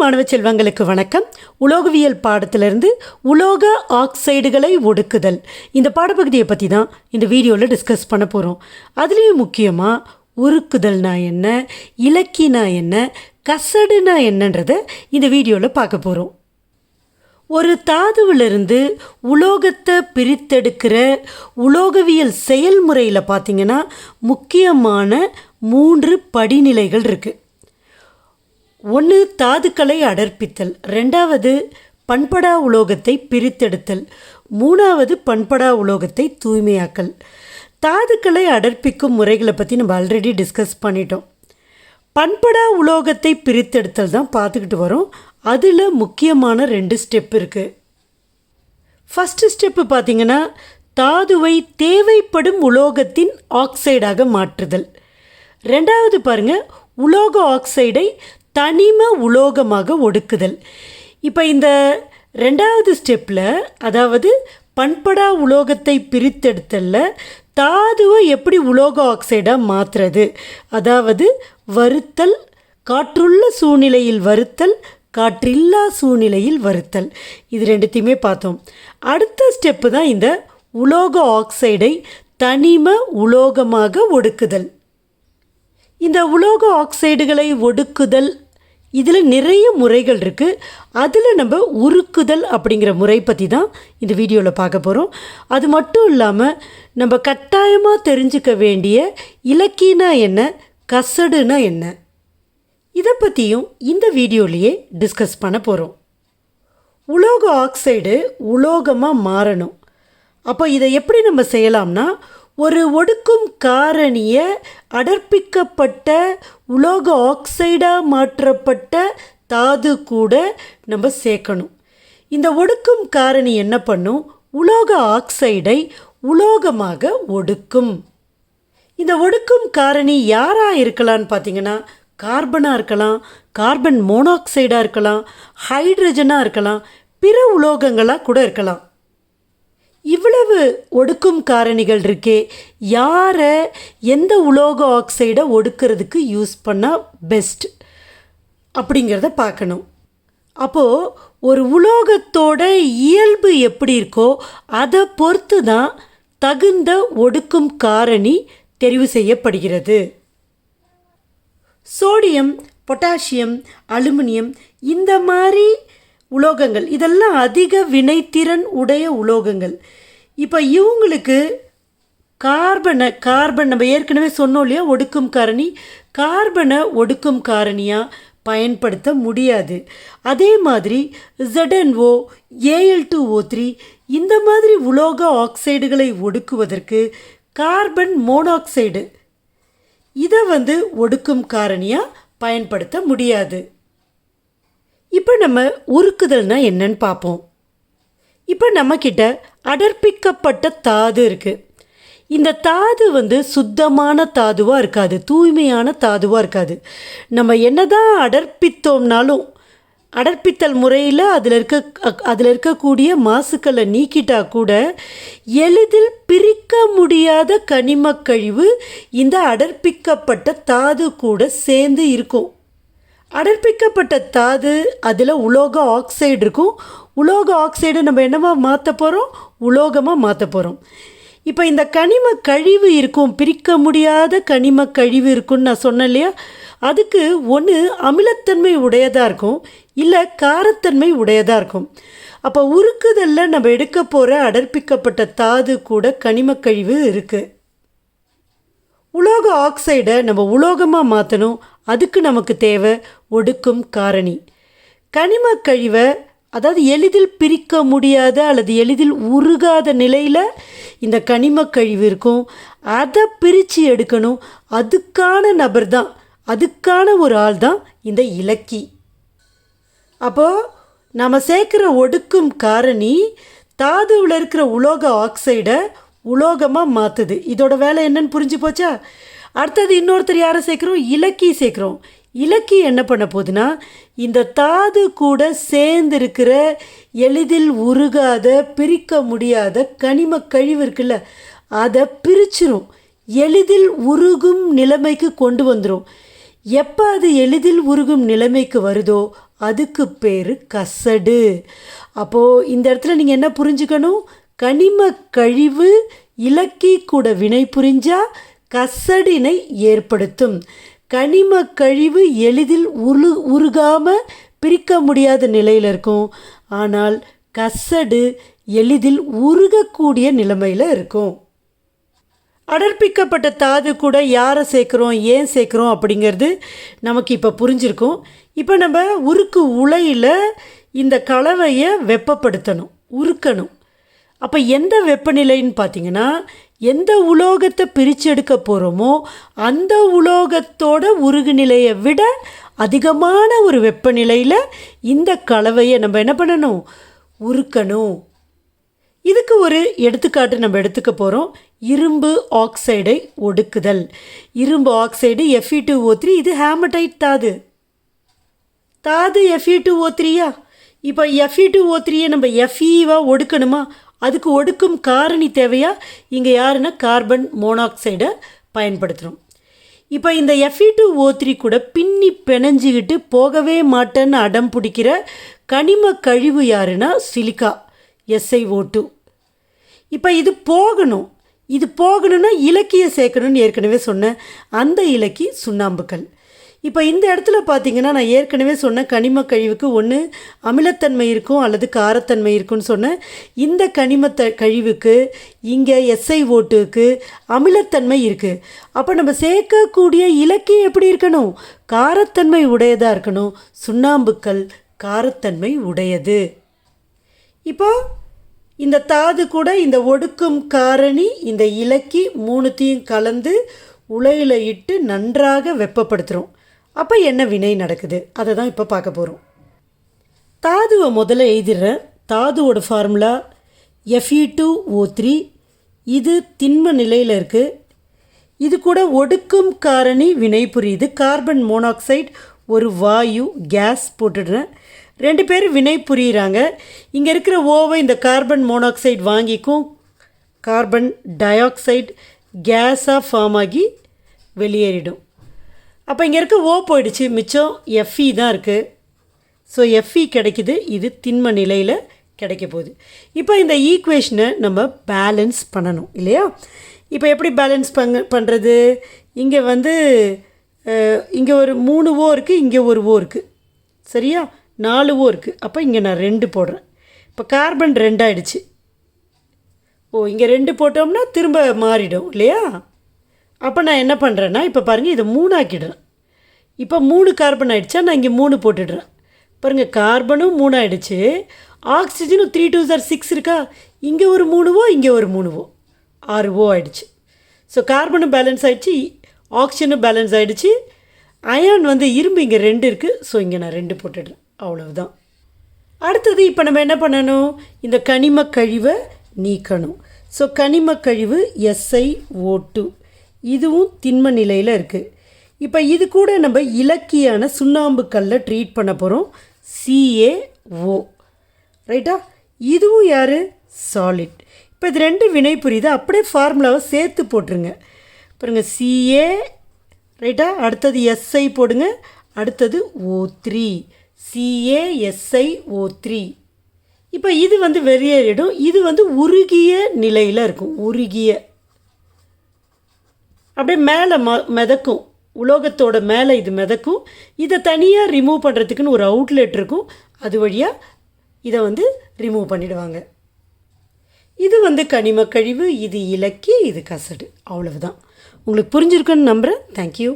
மாணவ செல்வங்களுக்கு வணக்கம். உலோகவியல் பாடத்திலிருந்து உலோக ஆக்சைடுகளை ஒடுக்குதல். இந்த பாடப்பகுதியை பற்றி தான் இந்த வீடியோவில் டிஸ்கஸ் பண்ண போகிறோம் அதுலேயும் முக்கியமாக உருக்குதல்னா என்ன இலக்கினா என்ன கசடுனா என்னன்றதை இந்த வீடியோவில் பார்க்க போகிறோம் ஒரு தாதுவிலிருந்து உலோகத்தை பிரித்தெடுக்கிற உலோகவியல் செயல்முறையில் பார்த்தீங்கன்னா முக்கியமான மூன்று படிநிலைகள் இருக்குது ஒன்று தாதுக்களை அடர்ப்பித்தல் ரெண்டாவது பண்படா உலோகத்தை பிரித்தெடுத்தல் மூணாவது பண்படா உலோகத்தை தூய்மையாக்கல். தாதுக்களை அடர்ப்பிக்கும் முறைகளை பற்றி நம்ம ஆல்ரெடி டிஸ்கஸ் பண்ணிட்டோம். பண்படா உலோகத்தை பிரித்தெடுத்தல் தான் பார்த்துக்கிட்டு வரோம். அதில் முக்கியமான ரெண்டு ஸ்டெப் இருக்குது ஃபஸ்ட்டு ஸ்டெப்பு பார்த்தீங்கன்னா தாதுவை தேவைப்படும் உலோகத்தின் ஆக்சைடாக மாற்றுதல். ரெண்டாவது பாருங்கள் உலோக ஆக்சைடை தனிம உலோகமாக ஒடுக்குதல். இப்போ இந்த ரெண்டாவது ஸ்டெப்பில் அதாவது பண்படா உலோகத்தை பிரித்தெடுத்தலில் தாதுவை எப்படி உலோக ஆக்சைடாக மாற்றுறது அதாவது வருத்தல் காற்றுள்ள சூழ்நிலையில் வருத்தல் காற்றில்லா சூழ்நிலையில் வருத்தல். இது ரெண்டுத்தையுமே பார்த்தோம். அடுத்த ஸ்டெப்பு தான் இந்த உலோக ஆக்சைடை தனிம உலோகமாக ஒடுக்குதல். இந்த உலோக ஆக்சைடுகளை ஒடுக்குதல் இதில் நிறைய முறைகள் இருக்குது அதில் நம்ம உருக்குதல் அப்படிங்கிற முறை பற்றி தான் இந்த வீடியோவில் பார்க்க போகிறோம் அது மட்டும் இல்லாமல் நம்ம கட்டாயமாக தெரிஞ்சுக்க வேண்டிய இலக்கினா என்ன கசடுனா என்ன இதை பற்றியும் இந்த வீடியோலேயே டிஸ்கஸ் பண்ண போகிறோம் உலோக ஆக்சைடு உலோகமாக மாறணும். அப்போ இதை எப்படி நம்ம செய்யலாம்னா ஒரு ஒடுக்கும் காரணியை அடர்ப்பிக்கப்பட்ட உலோக ஆக்சைடாக மாற்றப்பட்ட தாது கூட நம்ம சேர்க்கணும். இந்த ஒடுக்கும் காரணி என்ன பண்ணும்? உலோக ஆக்சைடை உலோகமாக ஒடுக்கும். இந்த ஒடுக்கும் காரணி யாராக இருக்கலாம்னு பார்த்தீங்கன்னா கார்பனாக இருக்கலாம் கார்பன் மோனாக்சைடாக இருக்கலாம் ஹைட்ரஜனாக இருக்கலாம் பிற உலோகங்களாக கூட இருக்கலாம். இவ்வளவு ஒடுக்கும் காரணிகள் இருக்கே. யாரை எந்த உலோக ஆக்சைடை ஒடுக்கிறதுக்கு யூஸ் பண்ணால் பெஸ்ட்? அப்படிங்கிறத பார்க்கணும். அப்போது ஒரு உலோகத்தோட இயல்பு எப்படி இருக்கோ அதை பொறுத்து தான் தகுந்த ஒடுக்கும் காரணி தெரிவு செய்யப்படுகிறது. சோடியம் பொட்டாசியம் அலுமினியம் இந்த மாதிரி உலோகங்கள். இதெல்லாம் அதிக வினைத்திறன் உடைய உலோகங்கள். இப்போ இவங்களுக்கு கார்பனை கார்பன் நம்ம ஏற்கனவே சொன்னோம் இல்லையா ஒடுக்கும் காரணி. கார்பனை ஒடுக்கும் காரணியாக பயன்படுத்த முடியாது. அதே மாதிரி ZNO A L two O three இந்த மாதிரி உலோக ஆக்சைடுகளை ஒடுக்குவதற்கு கார்பன் மோனாக்சைடு. இதை வந்து ஒடுக்கும் காரணியாக பயன்படுத்த முடியாது. இப்போ நம்ம உருக்குதல்னா என்னன்னு பார்ப்போம் இப்போ நம்மக்கிட்ட அடர்ப்பிக்கப்பட்ட தாது இருக்குது இந்த தாது வந்து சுத்தமான தாதுவாக இருக்காது தூய்மையான தாதுவாக இருக்காது. நம்ம என்னதான் அடர்ப்பித்தோம்னாலும் அடர்ப்பித்தல் முறையில் அதில் இருக்க அதில் இருக்கக்கூடிய மாசுக்களை நீக்கிட்டா கூட எளிதில் பிரிக்க முடியாத கனிம கழிவு இந்த அடர்ப்பிக்கப்பட்ட தாது கூட சேர்ந்து இருக்கும். அடர்ப்பிக்கப்பட்ட தாது அதில் உலோக ஆக்சைடு இருக்கும். உலோக ஆக்சைடு நம்ம என்னவா மாற்ற போகிறோம் உலோகமாக மாற்ற போகிறோம் இப்போ இந்த கனிம கழிவு இருக்கும். பிரிக்க முடியாத கனிம கழிவு இருக்குன்னு நான் சொன்னேன் இல்லையா? அதுக்கு ஒன்று அமிலத்தன்மை உடையதாக இருக்கும். இல்லை காரத்தன்மை உடையதாக இருக்கும். அப்போ உருக்குதலில் நம்ம எடுக்க போகிற அடர்ப்பிக்கப்பட்ட தாது கூட கனிம கழிவு இருக்குது உலோக ஆக்சைடை நம்ம உலோகமாக மாற்றணும் அதுக்கு நமக்கு தேவை ஒடுக்கும் காரணி. கனிம கழிவை அதாவது எளிதில் பிரிக்க முடியாத அல்லது எளிதில் உருகாத நிலையில் இந்த கனிம கழிவு இருக்கும். அதை பிரித்து எடுக்கணும். அதுக்கான நபர் தான். அதுக்கான ஒரு ஆள் தான் இந்த இலக்கி. அப்போது நம்ம சேர்க்குற ஒடுக்கும் காரணி தாதுவில் இருக்கிற உலோக ஆக்சைடை உலோகமாக மாற்றுது இதோட வேலை என்னன்னு புரிஞ்சு போச்சா? அடுத்தது இன்னொருத்தர் யாரை சேர்க்குறோம்? இலக்கி சேர்க்குறோம். இலக்கி என்ன பண்ண போகுதுன்னா இந்த தாது கூட சேர்ந்திருக்கிற எளிதில் உருகாத பிரிக்க முடியாத கனிம கழிவு இருக்குல்ல அதை பிரிச்சிரும். எளிதில் உருகும் நிலைமைக்கு கொண்டு வந்துடும் எப்போ அது எளிதில் உருகும் நிலைமைக்கு வருதோ அதுக்கு பேர் கசடு. அப்போது இந்த இடத்துல நீங்கள் என்ன புரிஞ்சுக்கணும்? கனிம கழிவு இலக்கி கூட வினை புரிஞ்சால் கசடினை ஏற்படுத்தும். கனிம கழிவு எளிதில் உரு உருகாமல் பிரிக்க முடியாத நிலையில் இருக்கும். ஆனால் கசடு எளிதில் உருகக்கூடிய நிலைமையில் இருக்கும். அடர்ப்பிக்கப்பட்ட தாது கூட யாரை சேர்க்குறோம் ஏன் சேர்க்குறோம் அப்படிங்கிறது நமக்கு இப்போ புரிஞ்சிருக்கும். இப்போ நம்ம உருக்கு உலையில் இந்த கலவையை வெப்பப்படுத்தணும் உருக்கணும். அப்போ எந்த வெப்பநிலைன்னு பார்த்தீங்கன்னா எந்த உலோகத்தை பிரித்து போகிறோமோ அந்த உலோகத்தோட உருகு நிலையை விட அதிகமான ஒரு வெப்பநிலையில் இந்த கலவையை நம்ம என்ன பண்ணணும்? உருக்கணும். இதுக்கு ஒரு எடுத்துக்காட்டு நம்ம எடுத்துக்க போகிறோம் இரும்பு ஆக்சைடை ஒடுக்குதல். இரும்பு oxide F E two O three இது ஹேமடைட் தாது. தாது எஃப்இ டூ ஓ த்ரீயா இப்போ எஃப்இ டூ ஓ த்ரீயை நம்ம எஃப்இவாக ஒடுக்கணுமா? அதுக்கு ஒடுக்கும் காரணி தேவையா? இங்கே யாருன்னா கார்பன் மோனாக்சைடை பயன்படுத்துகிறோம் இப்போ இந்த எஃப்இ டூ ஓ த்ரீ கூட பின்னி பிணைஞ்சிக்கிட்டு போகவே மாட்டேன்னு அடம் பிடிக்கிற கனிம கழிவு யாருன்னா சிலிக்கா எஸ்ஐஓ டூ இப்போ இது போகணும். இது போகணும்னா இலக்கிய சேர்க்கணும்னு ஏற்கனவே சொன்னேன் அந்த இலக்கி சுண்ணாம்புக்கல் இப்போ இந்த இடத்துல பார்த்தீங்கன்னா நான் ஏற்கனவே சொன்ன கனிம கழிவுக்கு ஒன்று அமிலத்தன்மை இருக்கும் அல்லது காரத்தன்மை இருக்கும்னு சொன்னேன். இந்த கனிமத்த கழிவுக்கு இங்கே எஸ்ஐ ஓட்டுக்கு அமிலத்தன்மை இருக்குது அப்போ நம்ம சேர்க்கக்கூடிய இலக்கியம் எப்படி இருக்கணும்? காரத்தன்மை உடையதாக இருக்கணும். சுண்ணாம்புக்கல் காரத்தன்மை உடையது. இப்போ இந்த தாது கூட இந்த ஒடுக்கும் காரணி இந்த இலக்கி மூணுத்தையும் கலந்து உலையில் இட்டு நன்றாக வெப்பப்படுத்துகிறோம் அப்போ என்ன வினை நடக்குது? அதை தான் இப்போ பார்க்க போகிறோம் தாதுவை முதல்ல எழுதிடுறேன். தாதுவோட formula F E two O three இது திண்ம நிலையில் இருக்குது இது கூட ஒடுக்கும் காரணி வினை புரியுது. கார்பன் மோனாக்சைடு ஒரு வாயு கேஸ் போட்டுடுறேன். ரெண்டு பேரும் வினை புரியுறாங்க. இங்கே இருக்கிற ஓவை இந்த கார்பன் மோனாக்சைடு வாங்கிக்கும். கார்பன் டை ஆக்சைடு கேஸாக ஃபார்ம் ஆகி வெளியேறிடும். அப்போ இங்கே இருக்க ஓ போயிடுச்சு. மிச்சம் எஃப்இ தான் இருக்குது ஸோ எஃப்இ கிடைக்குது. இது திண்ம நிலையில் கிடைக்க போகுது. இப்போ இந்த ஈக்குவேஷனை நம்ம பேலன்ஸ் பண்ணணும் இல்லையா? இப்போ எப்படி பேலன்ஸ் பங்க பண்ணுறது இங்கே வந்து இங்கே ஒரு மூணு ஓ இருக்குது இங்கே ஒரு ஓ இருக்குது சரியா? நாலு ஓ இருக்குது அப்போ இங்கே நான் ரெண்டு போடுறேன். இப்போ கார்பன் ரெண்டாயிடுச்சு. ஓ இங்கே ரெண்டு போட்டோம்னா திரும்ப மாறிடும் இல்லையா? அப்போ நான் என்ன பண்ணுறேன்னா இப்போ பாருங்கள் இதை மூணு ஆக்கிடுறேன் இப்போ மூணு கார்பன் ஆகிடுச்சா நான் இங்கே மூணு போட்டுடுறேன். பாருங்கள் கார்பனும் மூணு ஆகிடுச்சு ஆக்சிஜனும் த்ரீ டூ சார் சிக்ஸ் இருக்கா? இங்கே ஒரு மூணுவோ இங்கே ஒரு மூணுவோ? ஆறு ஓ ஆகிடுச்சு ஸோ கார்பனும் பேலன்ஸ் ஆகிடுச்சு ஆக்சிஜனும் பேலன்ஸ் ஆகிடுச்சு அயன் வந்து இரும்பு இங்கே ரெண்டு இருக்குது ஸோ இங்கே நான் ரெண்டு போட்டுடுறேன். அவ்வளவுதான். அடுத்தது இப்போ நம்ம என்ன பண்ணணும்? இந்த கனிம கழிவை நீக்கணும். ஸோ கனிம கழிவு எஸ்ஐ ஓ டூ இதுவும் திண்ம நிலையில் இருக்குது இப்போ இது கூட நம்ம இலக்கியான சுண்ணாம்பு கல்லை ட்ரீட் பண்ண போகிறோம் சிஏஓ ரைட்டா இதுவும் யார்? சாலிட் இப்போ இது ரெண்டு வினை புரியுது. அப்படியே ஃபார்முலாவை சேர்த்து போட்டுருங்க. பாருங்க சிஏ ரைட்டா அடுத்தது எஸ்ஐ போடுங்க. அடுத்தது ஓ த்ரீ சிஏஎஸ்ஐ ஓ த்ரீ இப்போ இது வந்து வெளியேறிடும். இது வந்து உருகிய நிலையில் இருக்கும். உருகிய. அப்படியே மேலே ம மிதக்கும். உலோகத்தோட மேலே இது மிதக்கும். இதை தனியாக ரிமூவ் பண்ணுறதுக்குன்னு ஒரு அவுட்லெட் இருக்கும். அது வழியாக இதை வந்து ரிமூவ் பண்ணிடுவாங்க. இது வந்து கனிம கழிவு இது இலக்கி இது கசடு. அவ்வளவுதான். உங்களுக்கு புரிஞ்சிருக்குன்னு நம்புகிறேன் தேங்க்யூ